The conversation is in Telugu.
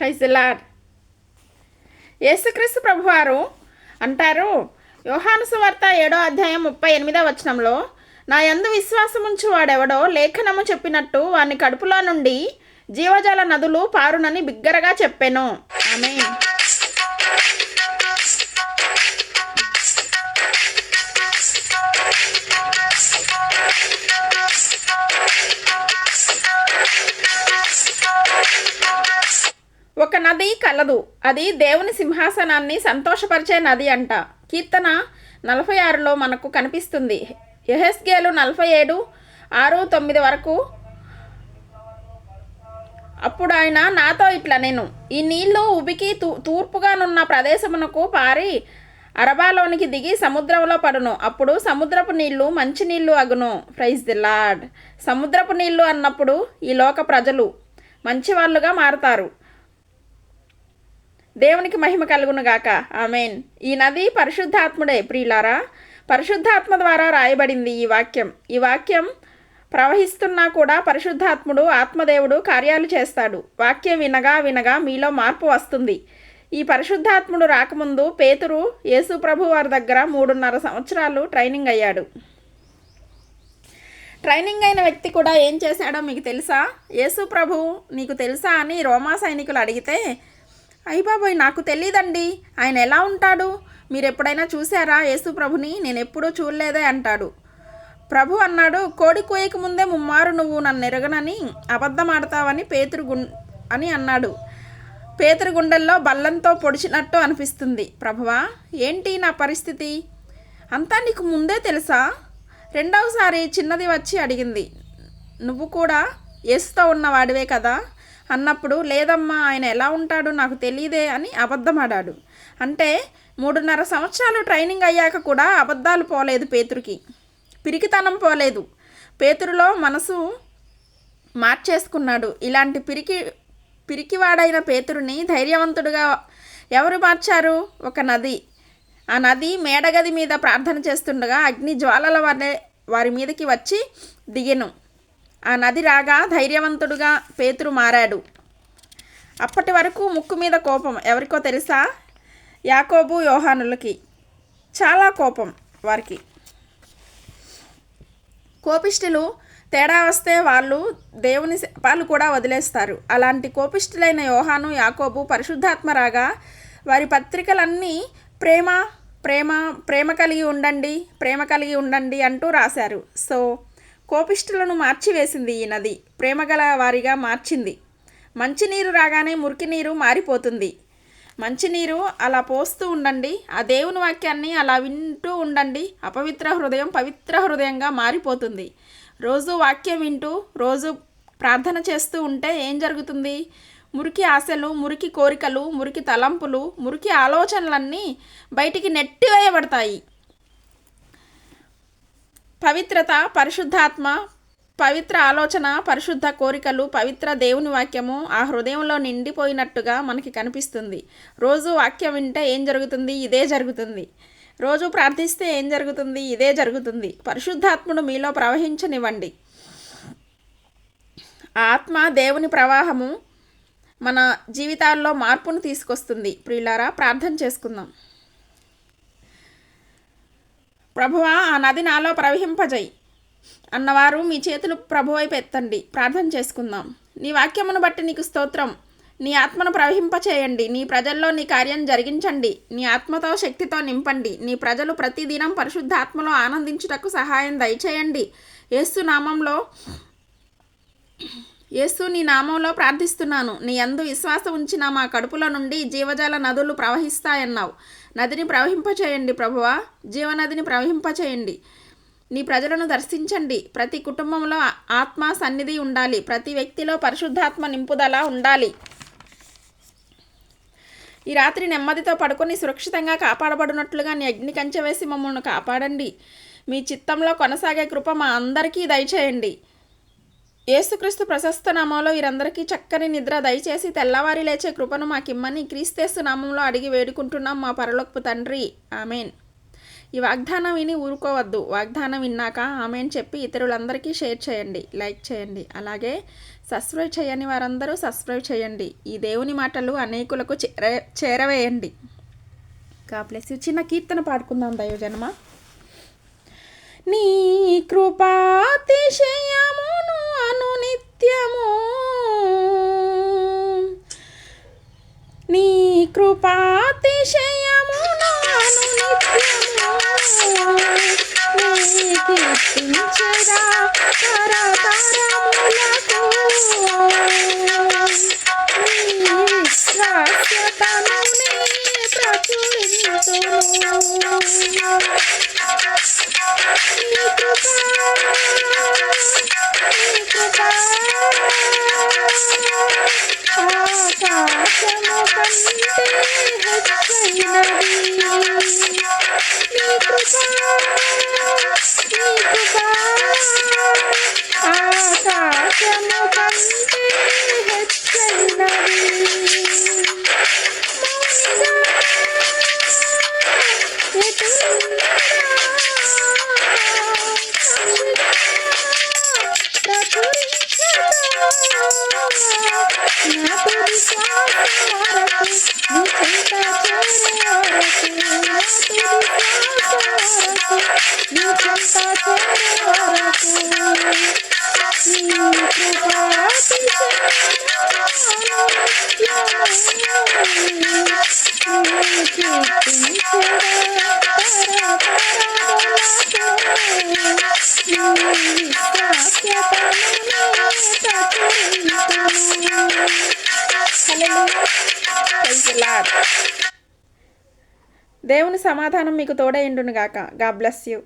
ప్రైజ్లాడ్ యేసుక్రీస్తు ప్రభువారు అంటారు యోహాను సువార్త ఏడో అధ్యాయం ముప్పై ఎనిమిదో వచనంలో నా యందు విశ్వాసముంచు వాడెవడో లేఖనము చెప్పినట్టు వాని కడుపులో నుండి జీవజాల నదులు పారునని బిగ్గరగా చెప్పాను. ఆమె ఒక నది కలదు. అది దేవుని సింహాసనాన్ని సంతోషపరిచే నది అంట. కీర్తన నలభై ఆరులో మనకు కనిపిస్తుంది. యహెస్గేలు నలభై ఏడు ఆరు తొమ్మిది వరకు. అప్పుడు ఆయన నాతో ఇట్లా నేను. ఈ నీళ్ళు ఉబికి తూ తూర్పుగానున్న ప్రదేశమునకు పారి అరబాలోనికి దిగి సముద్రంలో పడును. అప్పుడు సముద్రపు నీళ్ళు మంచి నీళ్ళు అగును. ప్రైజ్ ది లాడ్ సముద్రపు నీళ్ళు అన్నప్పుడు ఈ లోక ప్రజలు మంచివాళ్ళుగా మారుతారు. దేవునికి మహిమ కలుగును గాక. ఆమెన్. ఈ నది పరిశుద్ధాత్ముడే ప్రియులారా పరిశుద్ధాత్మ ద్వారా రాయబడింది ఈ వాక్యం. ఈ వాక్యం ప్రవహిస్తున్నా కూడా పరిశుద్ధాత్ముడు ఆత్మదేవుడు కార్యాలు చేస్తాడు. వాక్యం వినగా వినగా మీలో మార్పు వస్తుంది. ఈ పరిశుద్ధాత్ముడు రాకముందు పేతురు యేసు ప్రభు వారి దగ్గర మూడున్నర సంవత్సరాలు ట్రైనింగ్ అయ్యాడు. ట్రైనింగ్ అయిన వ్యక్తి కూడా ఏం చేశాడో మీకు తెలుసా? యేసు ప్రభు నీకు తెలుసా అని రోమా సైనికులు అడిగితే అయ్య బాబోయ్ నాకు తెలియదండి ఆయన ఎలా ఉంటాడు? మీరు ఎప్పుడైనా చూసారా యేసు ప్రభుని? నేను ఎప్పుడూ చూడలేదే అంటాడు. ప్రభు అన్నాడు కోడి కోయక ముందే ముమ్మారు నువ్వు నన్ను ఎరగనని అబద్ధం ఆడతావని పేతురు గుం అని అన్నాడు. పేతురు గుండెల్లో బల్లంతో పొడిచినట్టు అనిపిస్తుంది. ప్రభువా ఏంటి నా పరిస్థితి? అంతా నీకు ముందే తెలుసా? రెండవసారి చిన్నది వచ్చి అడిగింది. నువ్వు కూడా ఏసుతో ఉన్నవాడివే కదా? అన్నప్పుడు లేదమ్మా ఆయన ఎలా ఉంటాడు నాకు తెలియదే అని అబద్ధమాడాడు. అంటే మూడున్నర సంవత్సరాలు ట్రైనింగ్ అయ్యాక కూడా అబద్ధాలు పోలేదు పేతురికి. పిరికితనం పోలేదు. పేతురులో మనసు మార్చేసుకున్నాడు. ఇలాంటి పిరికి పిరికివాడైన పేతురుని ధైర్యవంతుడుగా ఎవరు మార్చారు? ఒక నది. ఆ నది మేడగది మీద ప్రార్థన చేస్తుండగా అగ్ని జ్వాలల వలె వారి మీదకి వచ్చి దిగెను. ఆ నది రాగా ధైర్యవంతుడుగా పేతురు మారాడు. అప్పటి వరకు ముక్కు మీద కోపం ఎవరికో తెలుసా? యాకోబు యోహానులకి. చాలా కోపం వారికి. కోపిష్ఠులు తేడా వస్తే వాళ్ళు దేవుని వాళ్ళు కూడా వదిలేస్తారు. అలాంటి కోపిష్ఠులైన యోహాను యాకోబు పరిశుద్ధాత్మ రాగా వారి పత్రికలన్నీ ప్రేమ ప్రేమ ప్రేమ కలిగి ఉండండి ప్రేమ కలిగి ఉండండి అంటూ రాశారు. సో కోపిష్ఠులను మార్చివేసింది ఈ నది. ప్రేమగల వారిగా మార్చింది. మంచినీరు రాగానే మురికి నీరు మారిపోతుంది. మంచినీరు అలా పోస్తూ ఉండండి. ఆ దేవుని వాక్యాన్ని అలా వింటూ ఉండండి. అపవిత్ర హృదయం పవిత్ర హృదయంగా మారిపోతుంది. రోజు వాక్యం వింటూ రోజు ప్రార్థన చేస్తూ ఉంటే ఏం జరుగుతుంది? మురికి ఆశలు మురికి కోరికలు మురికి తలంపులు మురికి ఆలోచనలన్నీ బయటికి నెట్టివేయబడతాయి. పవిత్రత పరిశుద్ధాత్మ పవిత్ర ఆలోచన పరిశుద్ధ కోరికలు పవిత్ర దేవుని వాక్యము ఆ హృదయంలో నిండిపోయినట్టుగా మనకి కనిపిస్తుంది. రోజు వాక్యం వింటే ఏం జరుగుతుంది? ఇదే జరుగుతుంది. రోజు ప్రార్థిస్తే ఏం జరుగుతుంది? ఇదే జరుగుతుంది. పరిశుద్ధాత్ముడు మీలో ప్రవహించనివ్వండి. ఆత్మ దేవుని ప్రవాహము మన జీవితాల్లో మార్పును తీసుకొస్తుంది. ప్రియులారా ప్రార్థన చేసుకుందాం. ప్రభువా ఆ నది నాలో ప్రవహింపజై అన్నవారు మీ చేతులు ప్రభు వైపు ఎత్తండి. ప్రార్థన చేసుకుందాం. నీ వాక్యమును బట్టి నీకు స్తోత్రం. నీ ఆత్మను ప్రవహింపచేయండి. నీ ప్రజల్లో నీ కార్యం జరిగించండి. నీ ఆత్మతో శక్తితో నింపండి. నీ ప్రజలు ప్రతిదినం పరిశుద్ధాత్మలో ఆనందించుటకు సహాయం దయచేయండి. యేసు నామంలో యేసు నీ నామంలో ప్రార్థిస్తున్నాను. నీ అందు విశ్వాసం ఉంచిన మా కడుపులో నుండి జీవజాల నదులు ప్రవహిస్తాయన్నావు. నదిని ప్రవహింపచేయండి ప్రభువా. జీవనదిని ప్రవహింపచేయండి. నీ ప్రజలను దర్శించండి. ప్రతి కుటుంబంలో ఆత్మ సన్నిధి ఉండాలి. ప్రతి వ్యక్తిలో పరిశుద్ధాత్మ నింపుదల ఉండాలి. ఈ రాత్రి నెమ్మదితో పడుకొని సురక్షితంగా కాపాడబడినట్లుగా నీ అగ్ని కంచె వేసి మమ్మల్ని కాపాడండి. మీ చిత్తంలో కొనసాగే కృప మా అందరికీ దయచేయండి. యేసుక్రీస్తు ప్రశస్త నామంలో వీరందరికీ చక్కని నిద్ర దయచేసి తెల్లవారి లేచే కృపను మాకిమ్మని క్రీస్తేస్తు నామంలో అడిగి వేడుకుంటున్నాం మా పరలోకపు తండ్రి. ఆమెన్. ఈ వాగ్దానం విని ఊరుకోవద్దు. వాగ్దానం విన్నాక ఆమెన్ చెప్పి ఇతరులందరికీ షేర్ చేయండి. లైక్ చేయండి. అలాగే సబ్స్క్రైబ్ చేయని వారందరూ సబ్స్క్రైబ్ చేయండి. ఈ దేవుని మాటలు అనేకులకు చేర చేరవేయండి. కాప్లెస్ చిన్న కీర్తన పాడుకుందాం దయోజనమా నీ కృపాతిశే కృపాతిశయమును అనునిత్యము నీ కీర్తించగా తరతరములకు నీ విశ్వాస్యతను నీ ప్రచురింతును నీ కృపా నీ కృపా Thank you. Thank you. దేవుని సమాధానం మీకు తోడైండును గాక గా బ్లెస్ యూ